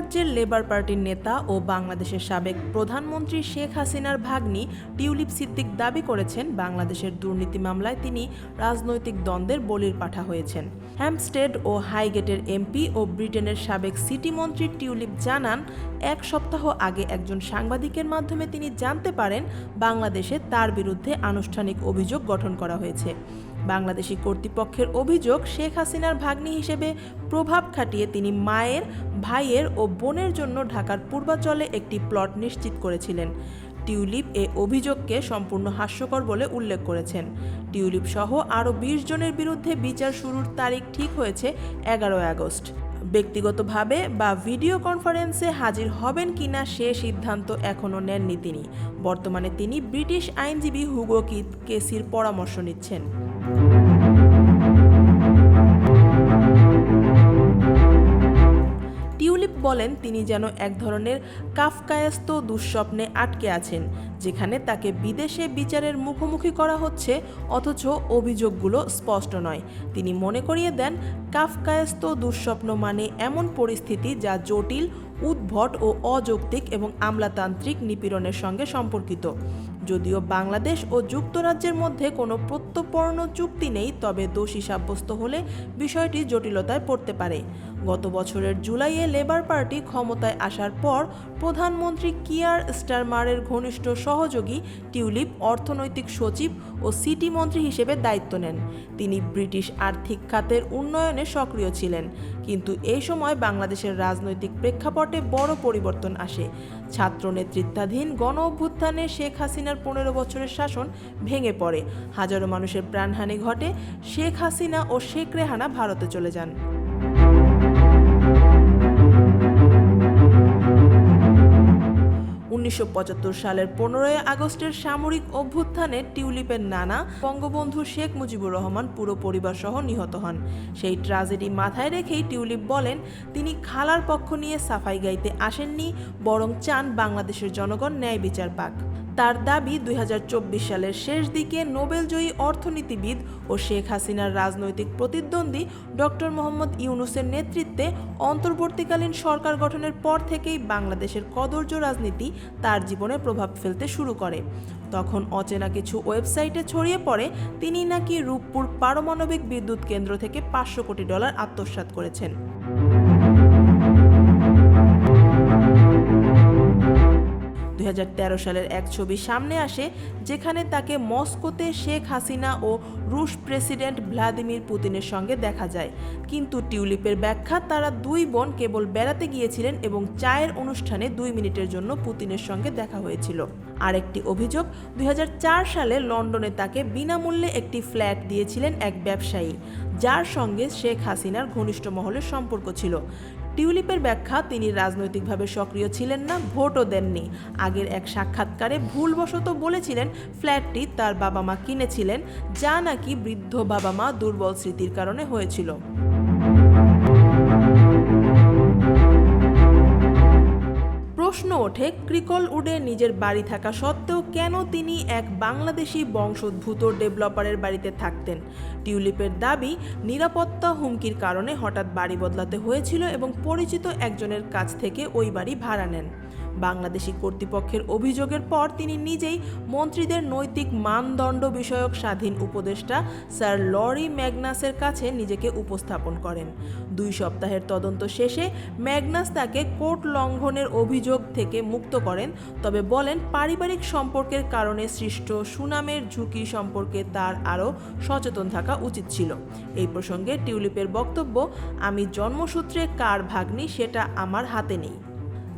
যুক্তরাজ্যের লেবার পার্টির নেতা ও বাংলাদেশের সাবেক প্রধানমন্ত্রী শেখ হাসিনার ভাগ্নি টিউলিপ সিদ্দিক দাবি করেছেন, বাংলাদেশের দুর্নীতি মামলায় তিনি রাজনৈতিক দ্বন্দ্বের বলির পাঠা হয়েছেন। হ্যাম্পস্টেড ও হাইগেটের এমপি ও ব্রিটেনের সাবেক সিটি মন্ত্রী টিউলিপ জানান, এক সপ্তাহ আগে একজন সাংবাদিকের মাধ্যমে তিনি জানতে পারেন, বাংলাদেশে তার বিরুদ্ধে আনুষ্ঠানিক অভিযোগ গঠন করা হয়েছে। বাংলাদেশি কর্তৃপক্ষের অভিযোগ শেখ হাসিনার ভাগ্নি হিসেবে প্রভাব খাটিয়ে তিনি মায়ের, ভাইয়ের ও বোনের জন্য ঢাকার পূর্বাচলে একটি প্লট নিশ্চিত করেছিলেন। টিউলিপ এ অভিযোগকে সম্পূর্ণ হাস্যকর বলে উল্লেখ করেছেন। টিউলিপ সহ আরও বিশ জনের বিরুদ্ধে বিচার শুরুর তারিখ ঠিক হয়েছে এগারোই আগস্ট। ব্যক্তিগতভাবে বা ভিডিও কনফারেন্সে হাজির হবেন কিনা সে সিদ্ধান্ত এখনও নেননি তিনি। বর্তমানে তিনি ব্রিটিশ আইনজীবী হুগো কিত কেসির পরামর্শ নিচ্ছেন। বলেন, তিনি যেন এক ধরনের কাফকায়স্ত দুঃস্বপ্নে আটকে আছেন, যেখানে তাকে বিদেশে বিচারের মুখোমুখি করা হচ্ছে, অথচ অভিযোগগুলো স্পষ্ট নয়। তিনি মনে করিয়ে দেন কাফকায়স্ত দুঃস্বপ্ন মানে এমন পরিস্থিতি যা জটিল, উদ্ভট ও অযৌক্তিক এবং আমলাতান্ত্রিক নিপীড়নের সঙ্গে সম্পর্কিত। যদিও বাংলাদেশ ও যুক্তরাজ্যের মধ্যে কোনো প্রত্যর্পণ চুক্তি নেই, তবে দোষী সাব্যস্ত হলে বিষয়টি জটিলতায় পড়তে পারে। গত বছরের জুলাইয়ে লেবার পার্টি ক্ষমতায় আসার পর প্রধানমন্ত্রী কিয়ার স্টারমারের ঘনিষ্ঠ সহযোগী টিউলিপ অর্থনৈতিক সচিব ও সিটি মন্ত্রী হিসেবে দায়িত্ব নেন। তিনি ব্রিটিশ আর্থিক খাতের উন্নয়নে সক্রিয় ছিলেন। কিন্তু এই সময় বাংলাদেশের রাজনৈতিক প্রেক্ষাপটে বড় পরিবর্তন আসে। ছাত্র নেতৃত্বাধীন গণ অভ্যুত্থানে শেখ হাসিনার পনেরো বছরের শাসন ভেঙে পড়ে। হাজারো মানুষের প্রাণহানি ঘটে। শেখ হাসিনা ও শেখ রেহানা ভারতে চলে যান। উনিশশো পঁচাত্তর সালের পনেরোই আগস্টের সামরিক অভ্যুত্থানে টিউলিপের নানা বঙ্গবন্ধু শেখ মুজিবুর রহমান পুরো পরিবার সহ নিহত হন। সেই ট্রাজেডি মাথায় রেখেই টিউলিপ বলেন, তিনি খালার পক্ষ নিয়ে সাফাই গাইতে আসেননি, বরং চান বাংলাদেশের জনগণ ন্যায় বিচার পাক। তার দাবি দুই হাজার চব্বিশ সালের শেষ দিকে নোবেলজয়ী অর্থনীতিবিদ ও শেখ হাসিনার রাজনৈতিক প্রতিদ্বন্দ্বী ডক্টর মোহাম্মদ ইউনুসের নেতৃত্বে অন্তর্বর্তীকালীন সরকার গঠনের পর থেকেই বাংলাদেশের কদর্য রাজনীতি তার জীবনে প্রভাব ফেলতে শুরু করে। তখন অচেনা কিছু ওয়েবসাইটে ছড়িয়ে পড়ে, তিনি নাকি রূপপুর পারমাণবিক বিদ্যুৎ কেন্দ্র থেকে পাঁচশো কোটি ডলার আত্মসাৎ করেছেন। দুই হাজার তেরো সালের এক ছবি সামনে আসে, যেখানে তাকে মস্কোতে শেখ হাসিনা ও রুশ প্রেসিডেন্ট ভ্লাদিমির পুতিনের সঙ্গে দেখা যায়। কিন্তু টিউলিপের ব্যাখ্যা, তারা দুই বোন কেবল বেড়াতে গিয়েছিলেন এবং চায়ের অনুষ্ঠানে দুই মিনিটের জন্য পুতিনের সঙ্গে দেখা হয়েছিল। আরেকটি অভিযোগ, দুই হাজার চার সালে লন্ডনে তাকে বিনামূল্যে একটি ফ্ল্যাট দিয়েছিলেন এক ব্যবসায়ী, যার সঙ্গে শেখ হাসিনার ঘনিষ্ঠ মহলের সম্পর্ক ছিল। টিউলিপের ব্যাখ্যা, তিনি রাজনৈতিকভাবে সক্রিয় ছিলেন না, ভোটও দেননি। আগের এক সাক্ষাৎকারে ভুলবশত বলেছিলেন ফ্ল্যাটটি তার বাবা মা কিনেছিলেন, যা নাকি বৃদ্ধ বাবা মা দুর্বল স্মৃতির কারণে হয়েছিল। প্রশ্ন ওঠে, ক্রিকল উডে নিজের বাড়ি থাকা সত্ত্বেও কেন তিনি এক বাংলাদেশি বংশোদ্ভূত ডেভেলপারের বাড়িতে থাকতেন? টিউলিপের দাবি, নিরাপত্তা হুমকির কারণে হঠাৎ বাড়ি বদলাতে হয়েছিল এবং পরিচিত একজনের কাছ থেকে ওই বাড়ি ভাড়া নেন। বাংলাদেশি কর্তৃপক্ষের অভিযোগের পর তিনি নিজেই মন্ত্রীদের নৈতিক মানদণ্ড বিষয়ক স্বাধীন উপদেষ্টা স্যার লরি ম্যাগনাসের কাছে নিজেকে উপস্থাপন করেন। দুই সপ্তাহের তদন্ত শেষে ম্যাগনাস তাকে কোর্ট লঙ্ঘনের অভিযোগ থেকে মুক্ত করেন, তবে বলেন পারিবারিক সম্পর্কের কারণে সৃষ্ট সুনামের ঝুঁকি সম্পর্কে তার আরও সচেতন থাকা উচিত ছিল। এই প্রসঙ্গে টিউলিপের বক্তব্য, আমি জন্মসূত্রে কার ভাগ্নি সেটা আমার হাতে নেই।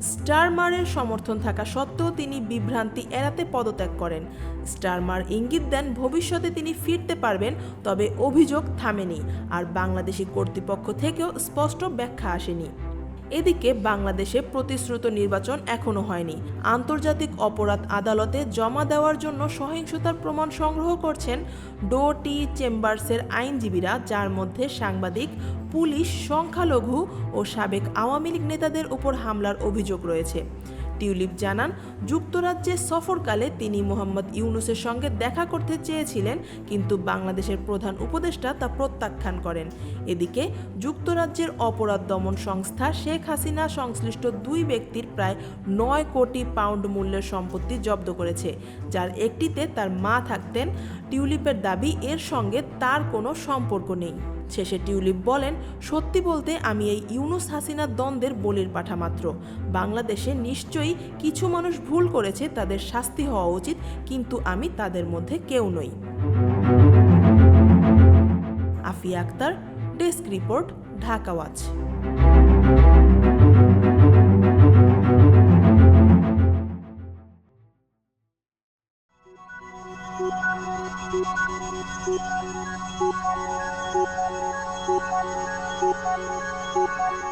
স্টারমারের সমর্থন থাকা সত্ত্বেও তিনি বিভ্রান্তি এড়াতে পদত্যাগ করেন। স্টারমার ইঙ্গিত দেন, ভবিষ্যতে তিনি ফিরতে পারবেন, তবে অভিযোগ থামেনি। আর বাংলাদেশি কর্তৃপক্ষ থেকেও স্পষ্ট ব্যাখ্যা আসেনি। এদিকে বাংলাদেশে প্রতিশ্রুত নির্বাচন এখনও হয়নি। আন্তর্জাতিক অপরাধ আদালতে জমা দেওয়ার জন্য সহিংসতার প্রমাণ সংগ্রহ করছেন ডো টি চেম্বার্সের আইনজীবীরা, যার মধ্যে সাংবাদিক, পুলিশ, সংখ্যালঘু ও সাবেক আওয়ামী লীগ নেতাদের উপর হামলার অভিযোগ রয়েছে। টিউলিপ জানান, যুক্তরাজ্যে সফরকালে তিনি মোহাম্মদ ইউনুসের সঙ্গে দেখা করতে চেয়েছিলেন, কিন্তু বাংলাদেশের প্রধান উপদেষ্টা তা প্রত্যাখ্যান করেন। এদিকে, যুক্তরাজ্যের অপরাধ দমন সংস্থা শেখ হাসিনা সংশ্লিষ্ট দুই ব্যক্তির প্রায় নয় কোটি পাউন্ড মূল্যের সম্পত্তি জব্দ করেছে, যার একটিতে তার মা থাকতেন। টিউলিপের দাবি, এর সঙ্গে তার কোনো সম্পর্ক নেই। শেষে টিউলিপ বলেন, সত্যি বলতে আমি এই ইউনুস হাসিনা দ্বন্দ্বের বলির পাঠা মাত্র বাংলাদেশে নিশ্চয়ই কিছু মানুষ ভুল করেছে, তাদের শাস্তি হওয়া উচিত, কিন্তু আমি তাদের মধ্যে কেউ নই Afia Akter, desk report, Dhaka watch Thank you. Thank you.